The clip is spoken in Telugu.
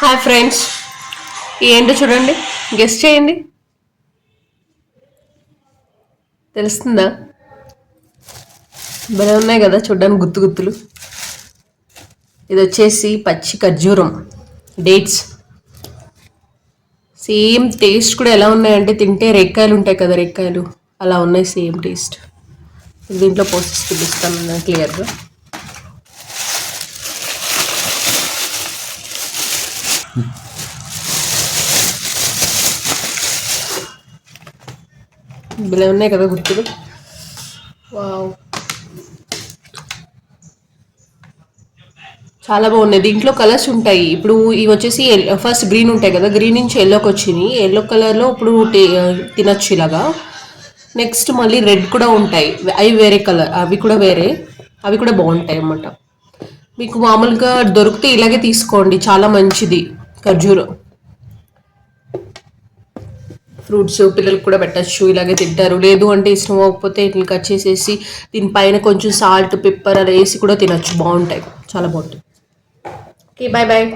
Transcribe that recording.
హాయ్ ఫ్రెండ్స్ ఏంటో చూడండి. గెస్ట్ చేయండి. తెలుస్తుందా? భలే ఉన్నాయి కదా చూడడానికి గుత్తు గుత్తులు. ఇది వచ్చేసి పచ్చి ఖర్జూరం. డేట్స్ సేమ్ టేస్ట్ కూడా ఎలా ఉన్నాయంటే తింటే రేక్కాయలు ఉంటాయి కదా రేక్కాయలు. అలా ఉన్నాయి సేమ్ టేస్ట్ దీంట్లో పోసేసి చూపిస్తాను క్లియర్గా భలే ఉన్నాయి కదా గుర్తులు. వావ్. చాలా బాగున్నాయి. దీంట్లో కలర్స్ ఉంటాయి. ఇప్పుడు ఇవి వచ్చేసి ఫస్ట్ గ్రీన్ ఉంటాయి కదా గ్రీన్ నుంచి ఎల్లోకి వచ్చినాయి. ఎల్లో కలర్లో ఇప్పుడు తినొచ్చు ఇలాగా. నెక్స్ట్ మళ్ళీ రెడ్ కూడా ఉంటాయి. అవి వేరే కలర్ అవి కూడా వేరే అవి కూడా బాగుంటాయి అన్నమాట. మీకు మామూలుగా దొరికితే ఇలాగే తీసుకోండి. చాలా మంచిది. ఖర్జూరం. ఫ్రూట్స్ పిల్లలకు కూడా పెట్టచ్చు ఇలాగే తింటారు. లేదు అంటే ఇష్టం అవ్వకపోతే ఇట్లా కట్ చేసేసి దీనిపైన కొంచెం సాల్ట్ పెప్పర్ అలా వేసి కూడా తినచ్చు. బాగుంటాయి. చాలా బాగుంటాయి. Okay bye bye